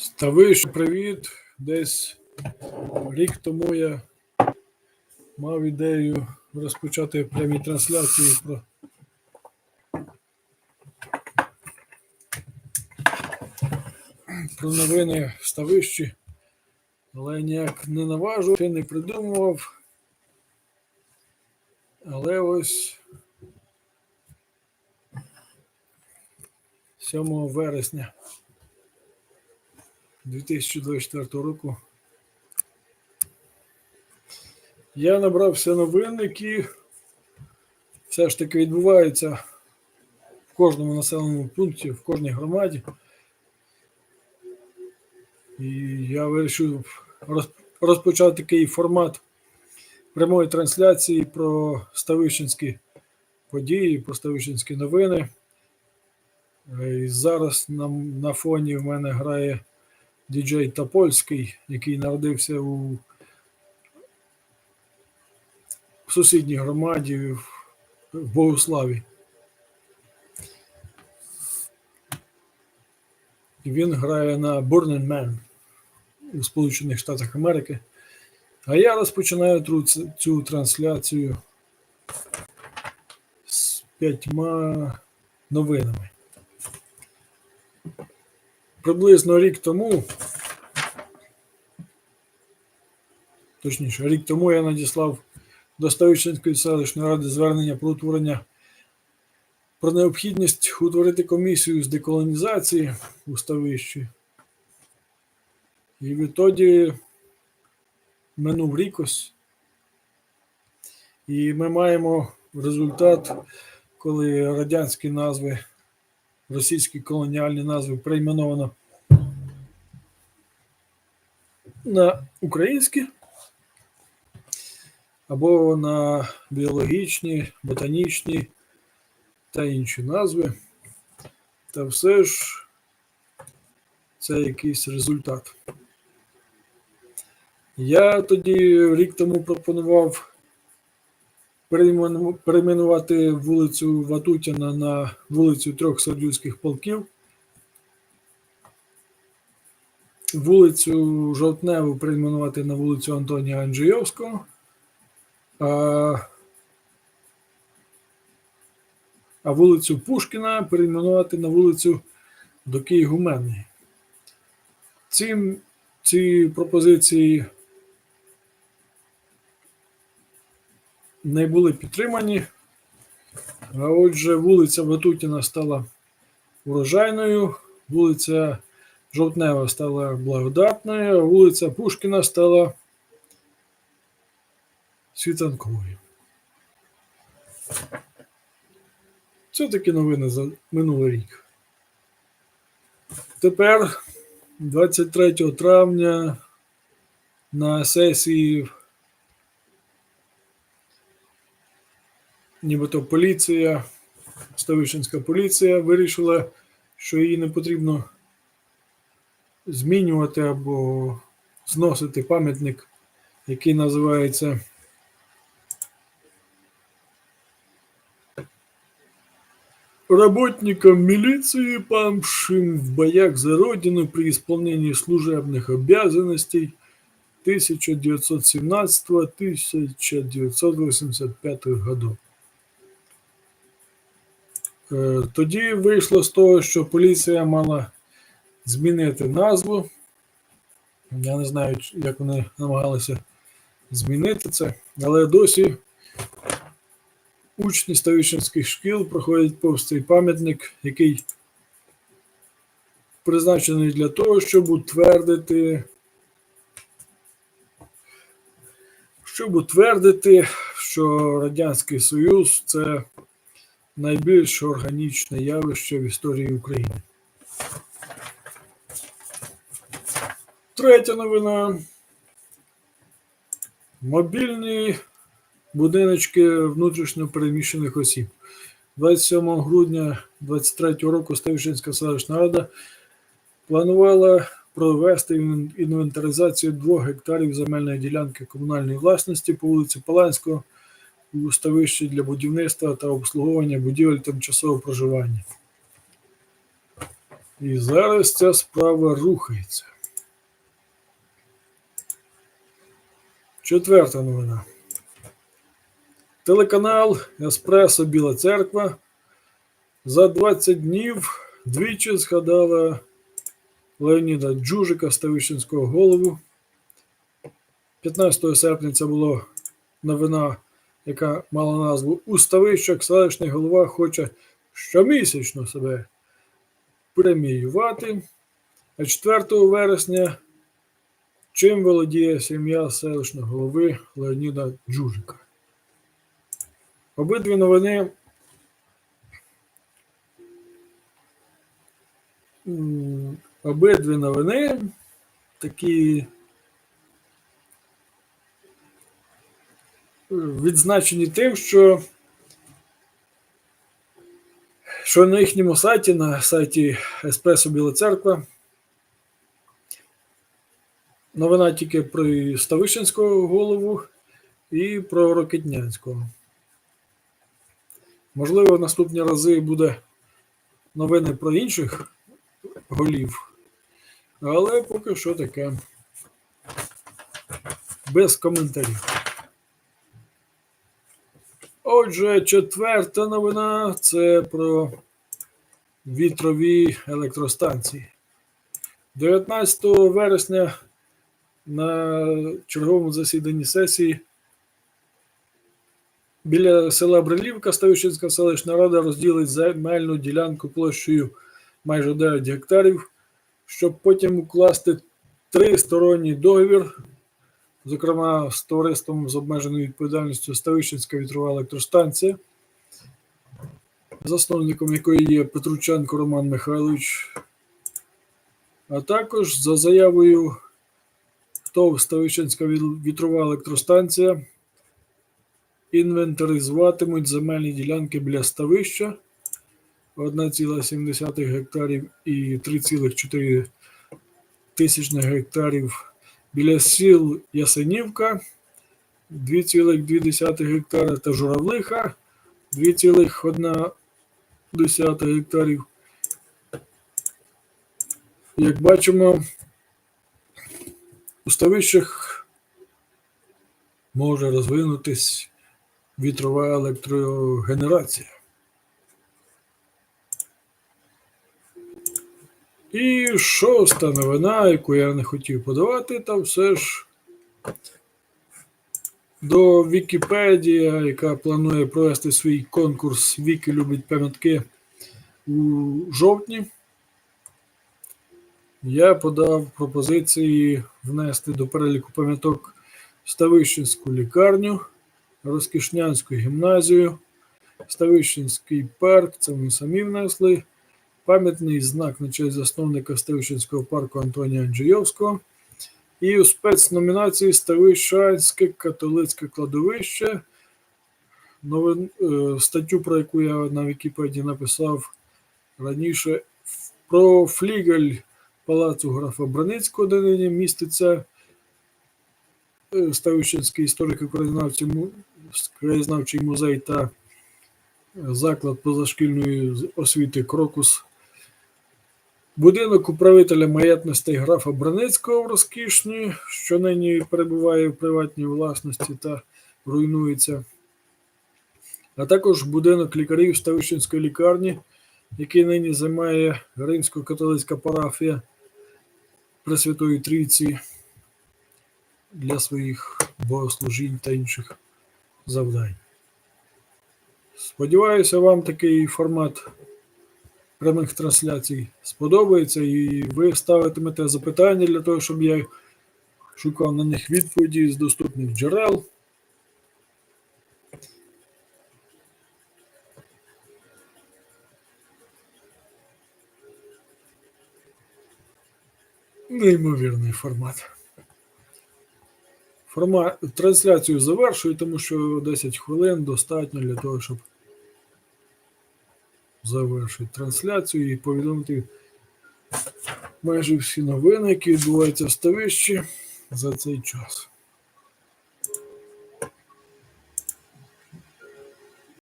Ставиш, привіт. Десь рік тому я мав ідею розпочати прямі трансляції про про новини в ставищі, але ніяк не наважу, ще не придумував. Але ось 7 вересня 2024 року я набрався новин, які все ж таки відбуваються в кожному населеному пункті, в кожній громаді. І я вирішив розпочати такий формат прямої трансляції про Ставищенські події, про Ставищенські новини. Е, І зараз на, на фоні в мене грає діджей Топольський, який народився у, сусідній громаді в Богославі. І він грає на Burning Man у Сполучених Штатах Америки. А я розпочинаю цю трансляцію з п'ятьма новинами. Приблизно рік тому, точніше, рік тому я надіслав до Ставищенської селищної ради звернення про утворення про необхідність утворити комісію з деколонізації у Ставищі. І відтоді минув рік ось. І ми маємо результат, коли радянські назви, російські колоніальні назви перейменовано на українські або на біологічні, ботанічні та інші назви. Та все ж це якийсь результат. Я тоді рік тому пропонував перейменувати вулицю Ватутіна на вулицю трьох сердюльських полків, вулицю Жовтневу перейменувати на вулицю Антонія Анджійовського, а, а вулицю Пушкіна перейменувати на вулицю Докій Гуменної. Ці, ці пропозиції не були підтримані. А отже, вулиця Ватутіна стала урожайною, вулиця Жовтнева стала благодатною, а вулиця Пушкіна стала світанковою. Це такі новини за минулий рік. Тепер, 23 травня, на сесії нібито поліція, Ставищенська поліція вирішила, що їй не потрібно змінювати або зносити пам'ятник, який називається Работникам милиции, памшим в боях за Родину при исполнении служебных обязанностей 1917-1985 годов. Е, Тоді вийшло з того, що поліція мала змінити назву. Я не знаю, як вони намагалися змінити це, але досі учні ставищенських шкіл проходять повз цей пам'ятник, який призначений для того, щоб утвердити, щоб утвердити, що Радянський Союз це найбільш органічне явище в історії України. Третя новина. Мобільні будиночки внутрішньо переміщених осіб. 27 грудня 2023 року Ставищенська селищна рада планувала провести інвентаризацію двох гектарів земельної ділянки комунальної власності по вулиці Паланського ставищі для будівництва та обслуговування будівель тимчасового проживання. І зараз ця справа рухається. Четверта новина. Телеканал Еспресо Біла Церква за 20 днів двічі згадала Леоніда Джужика, Ставищенського голову. 15 серпня це була новина, яка мала назву У Ставищах селищний голова хоче щомісячно себе преміювати. А 4 вересня чим володіє сім'я селищного голови Леоніда Джужика. Обидві новини обидві новини такі відзначені тим, що, що на їхньому сайті, на сайті Еспресо Біла Церква, новина тільки про Ставищенського голову і про Рокетнянського. Можливо, наступні рази буде новини про інших голів, але поки що таке без коментарів. Отже, четверта новина це про вітрові електростанції. 19 вересня на черговому засіданні сесії біля села Брилівка Ставищенська селищна рада розділить земельну ділянку площею майже 9 гектарів, щоб потім укласти тристоронній договір, зокрема з товариством з обмеженою відповідальністю Ставищенська вітрова електростанція, засновником якої є Петрученко Роман Михайлович, а також за заявою ТОВ Ставищенська вітрова електростанція інвентаризуватимуть земельні ділянки біля ставища 1,7 гектарів і 3,4 тисячних гектарів біля сіл Ясенівка 2,2 гектара та Журавлиха 2,1 гектарів. Як бачимо, у ставищах може розвинутись вітрова електрогенерація. І шоста новина, яку я не хотів подавати, та все ж до Вікіпедія, яка планує провести свій конкурс Віки любить пам'ятки у жовтні. Я подав пропозиції внести до переліку пам'яток Ставищенську лікарню, Розкішнянську гімназію, Ставищенський парк, це ми самі внесли, пам'ятний знак на честь засновника Ставищенського парку Антонія Анджійовського. І у спецномінації Ставищанське католицьке кладовище. Новин, е, статтю, про яку я на Вікіпедії написав раніше, про флігель палацу графа Браницького, де нині міститься е, Ставищенський історико-краєзнавчий музей та заклад позашкільної освіти Крокус. Будинок управителя маєтностей графа Браницького в Розкішні, що нині перебуває в приватній власності та руйнується. А також будинок лікарів Ставищенської лікарні, який нині займає римсько-католицька парафія Пресвятої Трійці для своїх богослужінь та інших завдань. Сподіваюся, вам такий формат прямих трансляцій сподобається, і ви ставитимете запитання для того, щоб я шукав на них відповіді з доступних джерел. Неймовірний формат. Формат трансляцію завершую, тому що 10 хвилин достатньо для того, щоб завершити трансляцію і повідомити майже всі новини, які відбуваються в ставищі за цей час.